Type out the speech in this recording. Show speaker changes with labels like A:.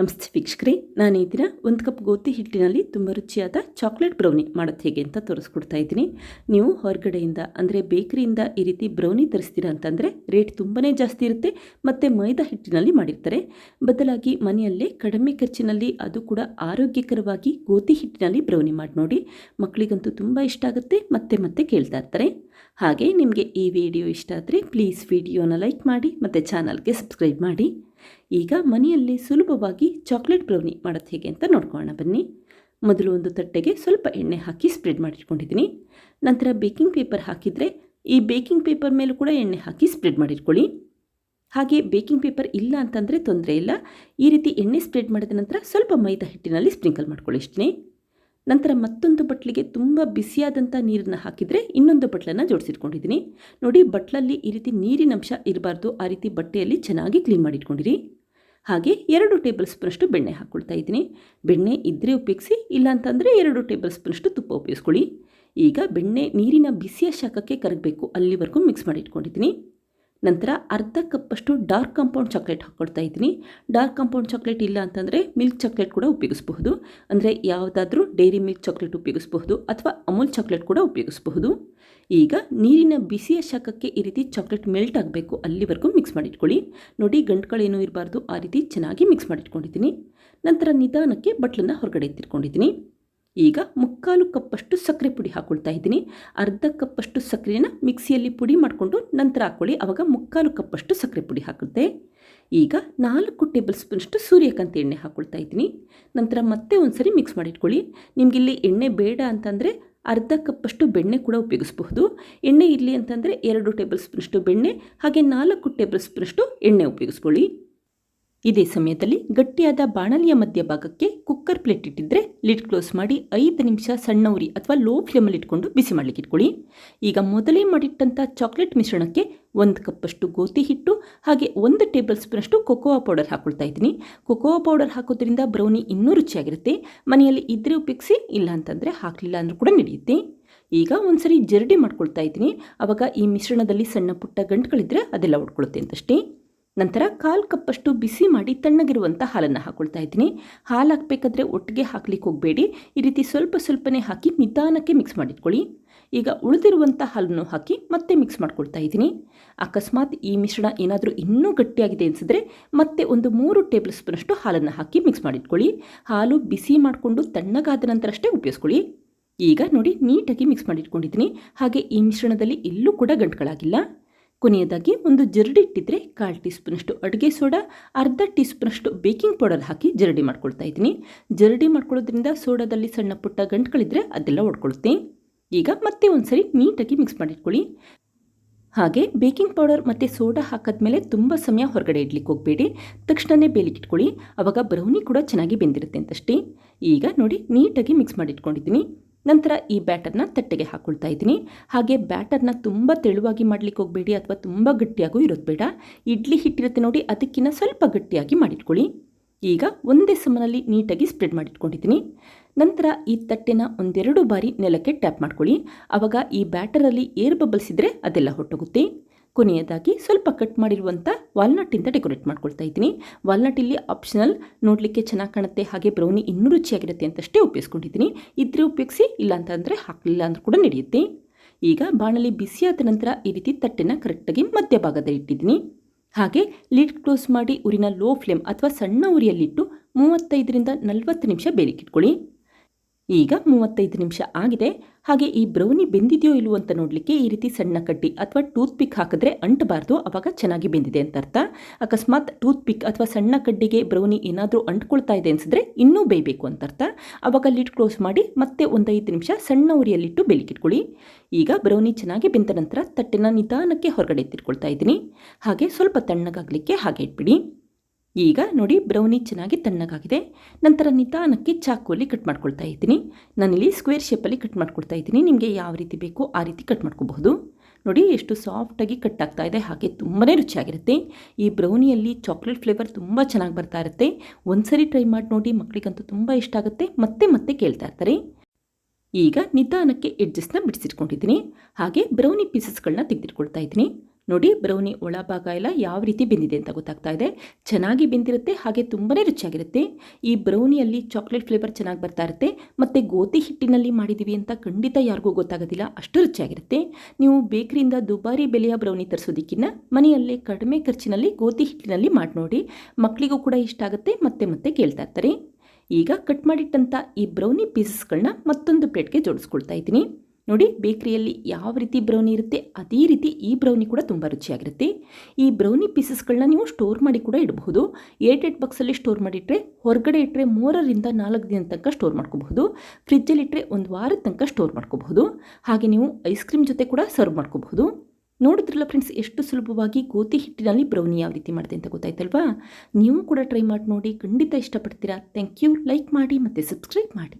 A: ನಮಸ್ತೆ ವೀಕ್ಷಕರೇ, ನಾನು ಈ ದಿನ ಒಂದು ಕಪ್ ಗೋಧಿ ಹಿಟ್ಟಿನಲ್ಲಿ ತುಂಬ ರುಚಿಯಾದ ಚಾಕ್ಲೇಟ್ ಬ್ರೌನಿ ಮಾಡೋದು ಹೇಗೆ ಅಂತ ತೋರಿಸ್ಕೊಡ್ತಾ ಇದ್ದೀನಿ. ನೀವು ಹೊರಗಡೆಯಿಂದ, ಅಂದರೆ ಬೇಕರಿಯಿಂದ ಈ ರೀತಿ ಬ್ರೌನಿ ತರಿಸ್ತೀರಾ ಅಂತಂದರೆ ರೇಟ್ ತುಂಬಾ ಜಾಸ್ತಿ ಇರುತ್ತೆ, ಮತ್ತು ಮೈದಾ ಹಿಟ್ಟಿನಲ್ಲಿ ಮಾಡಿರ್ತಾರೆ. ಬದಲಾಗಿ ಮನೆಯಲ್ಲೇ ಕಡಿಮೆ ಖರ್ಚಿನಲ್ಲಿ ಅದು ಕೂಡ ಆರೋಗ್ಯಕರವಾಗಿ ಗೋಧಿ ಹಿಟ್ಟಿನಲ್ಲಿ ಬ್ರೌನಿ ಮಾಡಿ ನೋಡಿ. ಮಕ್ಕಳಿಗಂತೂ ತುಂಬ ಇಷ್ಟ ಆಗುತ್ತೆ, ಮತ್ತೆ ಮತ್ತೆ ಕೇಳ್ತಾ ಇರ್ತಾರೆ. ಹಾಗೆ ನಿಮಗೆ ಈ ವಿಡಿಯೋ ಇಷ್ಟ ಆದರೆ ಪ್ಲೀಸ್ ವಿಡಿಯೋನ ಲೈಕ್ ಮಾಡಿ, ಮತ್ತು ಚಾನಲ್ಗೆ ಸಬ್ಸ್ಕ್ರೈಬ್ ಮಾಡಿ. ಈಗ ಮನೆಯಲ್ಲಿ ಸುಲಭವಾಗಿ ಚಾಕ್ಲೇಟ್ ಬ್ರೌನಿ ಮಾಡೋದು ಹೇಗೆ ಅಂತ ನೋಡ್ಕೊಳ್ಳೋಣ ಬನ್ನಿ. ಮೊದಲು ಒಂದು ತಟ್ಟೆಗೆ ಸ್ವಲ್ಪ ಎಣ್ಣೆ ಹಾಕಿ ಸ್ಪ್ರೆಡ್ ಮಾಡಿಟ್ಕೊಂಡಿದ್ದೀನಿ. ನಂತರ ಬೇಕಿಂಗ್ ಪೇಪರ್ ಹಾಕಿದರೆ ಈ ಬೇಕಿಂಗ್ ಪೇಪರ್ ಮೇಲೂ ಕೂಡ ಎಣ್ಣೆ ಹಾಕಿ ಸ್ಪ್ರೆಡ್ ಮಾಡಿಟ್ಕೊಳ್ಳಿ. ಹಾಗೆ ಬೇಕಿಂಗ್ ಪೇಪರ್ ಇಲ್ಲ ಅಂತಂದರೆ ತೊಂದರೆ ಇಲ್ಲ. ಈ ರೀತಿ ಎಣ್ಣೆ ಸ್ಪ್ರೆಡ್ ಮಾಡಿದ ನಂತರ ಸ್ವಲ್ಪ ಮೈದಾ ಹಿಟ್ಟಿನಲ್ಲಿ ಸ್ಪ್ರಿಂಕಲ್ ಮಾಡ್ಕೊಳ್ಳಿ ಇಷ್ಟೇ ನಂತರ ಮತ್ತೊಂದು ಬಟ್ಲಿಗೆ ತುಂಬ ಬಿಸಿಯಾದಂಥ ನೀರನ್ನು ಹಾಕಿದರೆ ಇನ್ನೊಂದು ಬಟ್ಲನ್ನು ಜೋಡಿಸಿಟ್ಕೊಂಡಿದ್ದೀನಿ. ನೋಡಿ, ಬಟ್ಲಲ್ಲಿ ಈ ರೀತಿ ನೀರಿನಂಶ ಇರಬಾರ್ದು. ಆ ರೀತಿ ಬಟ್ಟೆಯಲ್ಲಿ ಚೆನ್ನಾಗಿ ಕ್ಲೀನ್ ಮಾಡಿಟ್ಕೊಂಡಿರಿ. ಹಾಗೆ ಎರಡು ಟೇಬಲ್ ಸ್ಪೂನಷ್ಟು ಬೆಣ್ಣೆ ಹಾಕ್ಕೊಳ್ತಾ ಇದ್ದೀನಿ. ಬೆಣ್ಣೆ ಇದ್ದರೆ ಉಪಯೋಗಿಸಿ, ಇಲ್ಲಾಂತಂದರೆ ಎರಡು ಟೇಬಲ್ ಸ್ಪೂನಷ್ಟು ತುಪ್ಪ ಉಪಯೋಗಿಸ್ಕೊಳ್ಳಿ. ಈಗ ಬೆಣ್ಣೆ ನೀರಿನ ಬಿಸಿಯ ಶಾಖಕ್ಕೆ ಕರಗಬೇಕು. ಅಲ್ಲಿವರೆಗೂ ಮಿಕ್ಸ್ ಮಾಡಿ ಇಟ್ಕೊಂಡಿದ್ದೀನಿ ನಂತರ ಅರ್ಧ ಕಪ್ಪಷ್ಟು ಡಾರ್ಕ್ ಕಾಂಪೌಂಡ್ ಚಾಕ್ಲೇಟ್ ಹಾಕ್ಕೊಡ್ತಾ ಇದ್ದೀನಿ. ಡಾರ್ಕ್ ಕಾಂಪೌಂಡ್ ಚಾಕ್ಲೇಟ್ ಇಲ್ಲ ಅಂತಂದರೆ ಮಿಲ್ಕ್ ಚಾಕ್ಲೇಟ್ ಕೂಡ ಉಪಯೋಗಿಸಬಹುದು. ಅಂದರೆ ಯಾವುದಾದ್ರೂ ಡೈರಿ ಮಿಲ್ಕ್ ಚಾಕ್ಲೇಟ್ ಉಪಯೋಗಿಸಬಹುದು ಅಥವಾ ಅಮೂಲ್ ಚಾಕ್ಲೇಟ್ ಕೂಡ ಉಪಯೋಗಿಸಬಹುದು. ಈಗ ನೀರಿನ ಬಿಸಿಯ ಶಾಖಕ್ಕೆ ಈ ರೀತಿ ಚಾಕ್ಲೇಟ್ ಮೆಲ್ಟ್ ಆಗಬೇಕು. ಅಲ್ಲಿವರೆಗೂ ಮಿಕ್ಸ್ ಮಾಡಿಟ್ಕೊಳ್ಳಿ. ನೋಡಿ ಗಂಟುಗಳೇನೂ ಇರಬಾರ್ದು. ಆ ರೀತಿ ಚೆನ್ನಾಗಿ ಮಿಕ್ಸ್ ಮಾಡಿಟ್ಕೊಂಡಿದ್ದೀನಿ. ನಂತರ ನಿಧಾನಕ್ಕೆ ಬಟ್ಲನ್ನು ಹೊರಗಡೆ ಎತ್ತಿಟ್ಕೊಂಡಿದ್ದೀನಿ. ಈಗ ಮುಕ್ಕಾಲು ಕಪ್ಪಷ್ಟು ಸಕ್ಕರೆ ಪುಡಿ ಹಾಕ್ಕೊಳ್ತಾ ಇದ್ದೀನಿ. ಅರ್ಧ ಕಪ್ಪಷ್ಟು ಸಕ್ಕರೆನ ಮಿಕ್ಸಿಯಲ್ಲಿ ಪುಡಿ ಮಾಡಿಕೊಂಡು ನಂತರ ಹಾಕ್ಕೊಳ್ಳಿ ಆವಾಗ ಮುಕ್ಕಾಲು ಕಪ್ಪಷ್ಟು ಸಕ್ಕರೆ ಪುಡಿ ಹಾಕುತ್ತೆ. ಈಗ ನಾಲ್ಕು ಟೇಬಲ್ ಸ್ಪೂನಷ್ಟು ಸೂರ್ಯಕಾಂತಿ ಎಣ್ಣೆ ಹಾಕ್ಕೊಳ್ತಾ ಇದ್ದೀನಿ. ನಂತರ ಮತ್ತೆ ಒಂದ್ಸರಿ ಮಿಕ್ಸ್ ಮಾಡಿಟ್ಕೊಳ್ಳಿ. ನಿಮಗಿಲ್ಲಿ ಎಣ್ಣೆ ಬೇಡ ಅಂತಂದರೆ ಅರ್ಧ ಕಪ್ಪಷ್ಟು ಬೆಣ್ಣೆ ಕೂಡ ಉಪಯೋಗಿಸಬಹುದು. ಎಣ್ಣೆ ಇರಲಿ ಅಂತಂದರೆ ಎರಡು ಟೇಬಲ್ ಸ್ಪೂನಷ್ಟು ಬೆಣ್ಣೆ, ಹಾಗೆ ನಾಲ್ಕು ಟೇಬಲ್ ಸ್ಪೂನಷ್ಟು ಎಣ್ಣೆ ಉಪಯೋಗಿಸ್ಕೊಳ್ಳಿ. ಇದೇ ಸಮಯದಲ್ಲಿ ಗಟ್ಟಿಯಾದ ಬಾಣಲಿಯ ಮಧ್ಯಭಾಗಕ್ಕೆ ಕುಕ್ಕರ್ ಪ್ಲೇಟ್ ಇಟ್ಟಿದ್ದರೆ ಲಿಡ್ ಕ್ಲೋಸ್ ಮಾಡಿ ಐದು ನಿಮಿಷ ಸಣ್ಣ ಉರಿ ಅಥವಾ ಲೋ ಫ್ಲೇಮಲ್ಲಿ ಇಟ್ಕೊಂಡು ಬಿಸಿ ಮಾಡಲಿಕ್ಕೆ ಇಟ್ಕೊಳ್ಳಿ. ಈಗ ಮೊದಲೇ ಮಾಡಿಟ್ಟಂಥ ಚಾಕ್ಲೇಟ್ ಮಿಶ್ರಣಕ್ಕೆ ಒಂದು ಕಪ್ಪಷ್ಟು ಗೋಧಿ ಹಿಟ್ಟು, ಹಾಗೆ ಒಂದು ಟೇಬಲ್ ಸ್ಪೂನಷ್ಟು ಕೊಕೋವಾ ಪೌಡರ್ ಹಾಕೊಳ್ತಾ ಇದ್ದೀನಿ. ಕೊಕೋವಾ ಪೌಡರ್ ಹಾಕೋದ್ರಿಂದ ಬ್ರೌನಿ ಇನ್ನೂ ರುಚಿಯಾಗಿರುತ್ತೆ. ಮನೆಯಲ್ಲಿ ಇದ್ದರೆ ಉಪಯೋಗಿಸಿ ಇಲ್ಲ ಅಂತಂದರೆ ಹಾಕಲಿಲ್ಲ ಅಂದರೂ ಕೂಡ ನಡೆಯುತ್ತೆ. ಈಗ ಒಂದ್ಸರಿ ಜರಡಿ ಮಾಡ್ಕೊಳ್ತಾ ಇದ್ದೀನಿ. ಆವಾಗ ಈ ಮಿಶ್ರಣದಲ್ಲಿ ಸಣ್ಣ ಪುಟ್ಟ ಗಂಟುಗಳಿದ್ದರೆ ಅದೆಲ್ಲ ಉಟ್ಕೊಳುತ್ತೆ ಅಂತಷ್ಟೇ. ನಂತರ ಕಾಲು ಕಪ್ಪಷ್ಟು ಬಿಸಿ ಮಾಡಿ ತಣ್ಣಗಿರುವಂಥ ಹಾಲನ್ನು ಹಾಕ್ಕೊಳ್ತಾ ಇದ್ದೀನಿ. ಹಾಲು ಹಾಕಬೇಕಾದ್ರೆ ಒಟ್ಟಿಗೆ ಹಾಕ್ಲಿಕ್ಕೆ ಹೋಗಬೇಡಿ. ಈ ರೀತಿ ಸ್ವಲ್ಪ ಸ್ವಲ್ಪನೇ ಹಾಕಿ ನಿಧಾನಕ್ಕೆ ಮಿಕ್ಸ್ ಮಾಡಿಟ್ಕೊಳ್ಳಿ. ಈಗ ಉಳಿದಿರುವಂಥ ಹಾಲನ್ನು ಹಾಕಿ ಮತ್ತೆ ಮಿಕ್ಸ್ ಮಾಡ್ಕೊಳ್ತಾ ಇದ್ದೀನಿ. ಅಕಸ್ಮಾತ್ ಈ ಮಿಶ್ರಣ ಏನಾದರೂ ಇನ್ನೂ ಗಟ್ಟಿಯಾಗಿದೆ ಅನಿಸಿದ್ರೆ ಮತ್ತೆ ಒಂದು ಮೂರು ಟೇಬಲ್ ಸ್ಪೂನಷ್ಟು ಹಾಲನ್ನು ಹಾಕಿ ಮಿಕ್ಸ್ ಮಾಡಿಟ್ಕೊಳ್ಳಿ. ಹಾಲು ಬಿಸಿ ಮಾಡಿಕೊಂಡು ತಣ್ಣಗಾದ ನಂತರ ಅಷ್ಟೇ ಉಪಯೋಗಿಸ್ಕೊಳ್ಳಿ. ಈಗ ನೋಡಿ ನೀಟಾಗಿ ಮಿಕ್ಸ್ ಮಾಡಿಟ್ಕೊಂಡಿದ್ದೀನಿ. ಹಾಗೆ ಈ ಮಿಶ್ರಣದಲ್ಲಿ ಎಲ್ಲೂ ಕೂಡ ಗಂಟುಗಳಾಗಿಲ್ಲ. ಕೊನೆಯದಾಗಿ ಒಂದು ಜರಡಿ ಇಟ್ಟಿದ್ರೆ ಕಾಲು ಟೀ ಸ್ಪೂನಷ್ಟು ಅಡುಗೆ ಸೋಡಾ, ಅರ್ಧ ಟೀ ಸ್ಪೂನಷ್ಟು ಬೇಕಿಂಗ್ ಪೌಡರ್ ಹಾಕಿ ಜರಡಿ ಮಾಡ್ಕೊಳ್ತಾ ಇದ್ದೀನಿ. ಜರಡಿ ಮಾಡ್ಕೊಳ್ಳೋದ್ರಿಂದ ಸೋಡಾದಲ್ಲಿ ಸಣ್ಣ ಪುಟ್ಟ ಗಂಟುಗಳಿದ್ರೆ ಅದೆಲ್ಲ ಒಡ್ಕೊಳುತ್ತೆ. ಈಗ ಮತ್ತೆ ಒಂದ್ಸರಿ ನೀಟಾಗಿ ಮಿಕ್ಸ್ ಮಾಡಿಟ್ಕೊಳ್ಳಿ. ಹಾಗೆ ಬೇಕಿಂಗ್ ಪೌಡರ್ ಮತ್ತು ಸೋಡಾ ಹಾಕಿದ್ಮೇಲೆ ತುಂಬ ಸಮಯ ಹೊರಗಡೆ ಇಡ್ಲಿಕ್ಕೆ ಹೋಗಬೇಡಿ. ತಕ್ಷಣವೇ ಬೇಲಿಗಿಟ್ಕೊಳ್ಳಿ ಆವಾಗ ಬ್ರೌನಿ ಕೂಡ ಚೆನ್ನಾಗಿ ಬೆಂದಿರುತ್ತೆ ಅಂತಷ್ಟೇ. ಈಗ ನೋಡಿ ನೀಟಾಗಿ ಮಿಕ್ಸ್ ಮಾಡಿಟ್ಕೊಂಡಿದ್ದೀನಿ. ನಂತರ ಈ ಬ್ಯಾಟರ್ನ ತಟ್ಟೆಗೆ ಹಾಕ್ಕೊಳ್ತಾ ಇದ್ದೀನಿ. ಹಾಗೆ ಬ್ಯಾಟರ್ನ ತುಂಬ ತೆಳುವಾಗಿ ಮಾಡಲಿಕ್ಕೆ ಹೋಗಬೇಡಿ ಅಥವಾ ತುಂಬ ಗಟ್ಟಿಯಾಗೂ ಇರೋದು ಬೇಡ. ಇಡ್ಲಿ ಹಿಟ್ಟಿರುತ್ತೆ ನೋಡಿ ಅದಕ್ಕಿಂತ ಸ್ವಲ್ಪ ಗಟ್ಟಿಯಾಗಿ ಮಾಡಿಟ್ಕೊಳ್ಳಿ. ಈಗ ಒಂದೇ ಸಮನಲ್ಲಿ ನೀಟಾಗಿ ಸ್ಪ್ರೆಡ್ ಮಾಡಿಟ್ಕೊಂಡಿದ್ದೀನಿ. ನಂತರ ಈ ತಟ್ಟೆನ ಒಂದೆರಡು ಬಾರಿ ನೆಲಕ್ಕೆ ಟ್ಯಾಪ್ ಮಾಡ್ಕೊಳ್ಳಿ. ಆವಾಗ ಈ ಬ್ಯಾಟರಲ್ಲಿ ಏರ್ ಬಬಲ್ಸ್ ಇದ್ದರೆ ಅದೆಲ್ಲ ಹೊಟ್ಟೋಗುತ್ತೆ ಕೊನೆಯದಾಗಿ ಸ್ವಲ್ಪ ಕಟ್ ಮಾಡಿರುವಂಥ ವಾಲ್ನಟ್ಟಿಂದ ಡೆಕೋರೇಟ್ ಮಾಡ್ಕೊಳ್ತಾ ಇದ್ದೀನಿ. ವಾಲ್ನಟ್ ಇಲ್ಲಿ ಆಪ್ಷನಲ್ ನೋಡಲಿಕ್ಕೆ ಚೆನ್ನಾಗಿ ಕಾಣುತ್ತೆ, ಹಾಗೆ ಬ್ರೌನಿ ಇನ್ನೂ ರುಚಿಯಾಗಿರುತ್ತೆ ಅಂತಷ್ಟೇ ಉಪಯೋಗಿಸ್ಕೊಂಡಿದ್ದೀನಿ. ಇದ್ರೆ ಉಪಯೋಗಿಸಿ ಇಲ್ಲ ಅಂತಂದರೆ ಹಾಕಲಿಲ್ಲ ಅಂದರೂ ಕೂಡ ನಡೆಯುತ್ತೆ. ಈಗ ಬಾಣಲಿ ಬಿಸಿಯಾದ ನಂತರ ಈ ರೀತಿ ತಟ್ಟೆನ ಕರೆಕ್ಟಾಗಿ ಮಧ್ಯಭಾಗದಲ್ಲಿ ಇಟ್ಟಿದ್ದೀನಿ. ಹಾಗೆ ಲಿಡ್ ಕ್ಲೋಸ್ ಮಾಡಿ, ಉರಿನ ಲೋ ಫ್ಲೇಮ್ ಅಥವಾ ಸಣ್ಣ ಉರಿಯಲ್ಲಿಟ್ಟು ಮೂವತ್ತೈದರಿಂದ ನಲವತ್ತು ನಿಮಿಷ ಬೇಲಿಕ್ಕಿಟ್ಕೊಳ್ಳಿ ಈಗ ಮೂವತ್ತೈದು ನಿಮಿಷ ಆಗಿದೆ. ಹಾಗೆ ಈ ಬ್ರೌನಿ ಬೆಂದಿದೆಯೋ ಇಲ್ವೋ ಅಂತ ನೋಡಲಿಕ್ಕೆ ಈ ರೀತಿ ಸಣ್ಣ ಕಡ್ಡಿ ಅಥವಾ ಟೂತ್ ಪಿಕ್ ಹಾಕಿದ್ರೆ ಅಂಟಬಾರ್ದು ಆವಾಗ ಚೆನ್ನಾಗಿ ಬೆಂದಿದೆ ಅಂತ ಅರ್ಥ. ಅಕಸ್ಮಾತ್ ಟೂತ್ ಪಿಕ್ ಅಥವಾ ಸಣ್ಣ ಕಡ್ಡಿಗೆ ಬ್ರೌನಿ ಏನಾದರೂ ಅಂಟ್ಕೊಳ್ತಾ ಇದೆ ಅನಿಸಿದ್ರೆ ಇನ್ನೂ ಬೇಯಬೇಕು ಅಂತ ಅರ್ಥ. ಆವಾಗ ಲಿಡ್ ಕ್ಲೋಸ್ ಮಾಡಿ ಮತ್ತೆ ಒಂದು ಐದು ನಿಮಿಷ ಸಣ್ಣ ಉರಿಯಲ್ಲಿಟ್ಟು ಬೆಲಿಕಿಟ್ಕೊಳ್ಳಿ ಈಗ ಬ್ರೌನಿ ಚೆನ್ನಾಗಿ ಬೆಂದ ನಂತರ ತಟ್ಟೆನ ನಿಧಾನಕ್ಕೆ ಹೊರಗಡೆ ಎತ್ತಿಟ್ಕೊಳ್ತಾ ಇದ್ದೀನಿ. ಹಾಗೆ ಸ್ವಲ್ಪ ತಣ್ಣಗಾಗಲಿಕ್ಕೆ ಹಾಗೆ ಇಟ್ಬಿಡಿ. ಈಗ ನೋಡಿ ಬ್ರೌನಿ ಚೆನ್ನಾಗಿ ತಣ್ಣಗಾಗಿದೆ. ನಂತರ ನಿಧಾನಕ್ಕೆ ಚಾಕುವಲ್ಲಿ ಕಟ್ ಮಾಡ್ಕೊಳ್ತಾ ಇದ್ದೀನಿ. ನಾನಿಲ್ಲಿ ಸ್ಕ್ವೇರ್ ಶೇಪಲ್ಲಿ ಕಟ್ ಮಾಡ್ಕೊಳ್ತಾ ಇದ್ದೀನಿ. ನಿಮಗೆ ಯಾವ ರೀತಿ ಬೇಕೋ ಆ ರೀತಿ ಕಟ್ ಮಾಡ್ಕೋಬಹುದು. ನೋಡಿ ಎಷ್ಟು ಸಾಫ್ಟಾಗಿ ಕಟ್ ಆಗ್ತಾ ಇದೆ. ಹಾಗೆ ತುಂಬಾ ರುಚಿಯಾಗಿರುತ್ತೆ. ಈ ಬ್ರೌನಿಯಲ್ಲಿ ಚಾಕ್ಲೇಟ್ ಫ್ಲೇವರ್ ತುಂಬ ಚೆನ್ನಾಗಿ ಬರ್ತಾ ಇರುತ್ತೆ. ಒಂದ್ಸರಿ ಟ್ರೈ ಮಾಡಿ ನೋಡಿ ಮಕ್ಕಳಿಗಂತೂ ತುಂಬ ಇಷ್ಟ ಆಗುತ್ತೆ. ಮತ್ತೆ ಮತ್ತೆ ಕೇಳ್ತಾ ಇರ್ತಾರೆ. ಈಗ ನಿಧಾನಕ್ಕೆ ಎಡ್ಜಸ್ನ ಬಿಡಿಸಿಟ್ಕೊಂಡಿದ್ದೀನಿ. ಹಾಗೆ ಬ್ರೌನಿ ಪೀಸಸ್ಗಳನ್ನ ತೆಗೆದಿಟ್ಕೊಳ್ತಾ ಇದ್ದೀನಿ. ನೋಡಿ ಬ್ರೌನಿ ಒಳಭಾಗ ಎಲ್ಲ ಯಾವ ರೀತಿ ಬೆಂದಿದೆ ಅಂತ ಗೊತ್ತಾಗ್ತಾ ಇದೆ. ಚೆನ್ನಾಗಿ ಬೆಂದಿರುತ್ತೆ, ಹಾಗೆ ತುಂಬನೇ ರುಚಿಯಾಗಿರುತ್ತೆ. ಈ ಬ್ರೌನಿಯಲ್ಲಿ ಚಾಕ್ಲೇಟ್ ಫ್ಲೇವರ್ ಚೆನ್ನಾಗಿ ಬರ್ತಾ ಇರುತ್ತೆ. ಮತ್ತು ಗೋಧಿ ಹಿಟ್ಟಿನಲ್ಲಿ ಮಾಡಿದ್ದೀವಿ ಅಂತ ಖಂಡಿತ ಯಾರಿಗೂ ಗೊತ್ತಾಗೋದಿಲ್ಲ, ಅಷ್ಟು ರುಚಿಯಾಗಿರುತ್ತೆ. ನೀವು ಬೇಕರಿಯಿಂದ ದುಬಾರಿ ಬೆಲೆಯ ಬ್ರೌನಿ ತರಿಸೋದಕ್ಕಿಂತ ಮನೆಯಲ್ಲೇ ಕಡಿಮೆ ಖರ್ಚಿನಲ್ಲಿ ಗೋಧಿ ಹಿಟ್ಟಿನಲ್ಲಿ ಮಾಡಿ ನೋಡಿ. ಮಕ್ಕಳಿಗೂ ಕೂಡ ಇಷ್ಟ ಆಗುತ್ತೆ, ಮತ್ತೆ ಮತ್ತೆ ಕೇಳ್ತಾ ಇರ್ತಾರೆ. ಈಗ ಕಟ್ ಮಾಡಿಟ್ಟಂಥ ಈ ಬ್ರೌನಿ ಪೀಸಸ್ಗಳನ್ನ ಮತ್ತೊಂದು ಪ್ಲೇಟ್ಗೆ ಜೋಡಿಸ್ಕೊಳ್ತಾ ಇದ್ದೀನಿ. ನೋಡಿ, ಬೇಕ್ರಿಯಲ್ಲಿ ಯಾವ ರೀತಿ ಬ್ರೌನಿ ಇರುತ್ತೆ, ಅದೇ ರೀತಿ ಈ ಬ್ರೌನಿ ಕೂಡ ತುಂಬ ರುಚಿಯಾಗಿರುತ್ತೆ. ಈ ಬ್ರೌನಿ ಪೀಸಸ್ಗಳನ್ನ ನೀವು ಸ್ಟೋರ್ ಮಾಡಿ ಕೂಡ ಇಡಬಹುದು. ಏಟ್ ಏಟ್ ಬಾಕ್ಸಲ್ಲಿ ಸ್ಟೋರ್ ಮಾಡಿಟ್ರೆ, ಹೊರಗಡೆ ಇಟ್ಟರೆ ಮೂರರಿಂದ ನಾಲ್ಕು ದಿನ ತನಕ ಸ್ಟೋರ್ ಮಾಡ್ಕೋಬಹುದು. ಫ್ರಿಜ್ಜಲ್ಲಿ ಇಟ್ಟರೆ ಒಂದು ವಾರದ ತನಕ ಸ್ಟೋರ್ ಮಾಡ್ಕೋಬಹುದು. ಹಾಗೆ ನೀವು ಐಸ್ ಕ್ರೀಮ್ ಜೊತೆ ಕೂಡ ಸರ್ವ್ ಮಾಡ್ಕೋಬಹುದು. ನೋಡಿದ್ರಲ್ಲ ಫ್ರೆಂಡ್ಸ್ ಎಷ್ಟು ಸುಲಭವಾಗಿ ಗೋಧಿ ಹಿಟ್ಟಿನಲ್ಲಿ ಬ್ರೌನಿ ಯಾವ ರೀತಿ ಮಾಡಿದೆ ಅಂತ ಗೊತ್ತಾಯ್ತಲ್ವಾ? ನೀವು ಕೂಡ ಟ್ರೈ ಮಾಡಿ ನೋಡಿ, ಖಂಡಿತ ಇಷ್ಟಪಡ್ತೀರಾ? ಥ್ಯಾಂಕ್ ಯು ಲೈಕ್ ಮಾಡಿ ಮತ್ತು ಸಬ್ಸ್ಕ್ರೈಬ್ ಮಾಡಿ.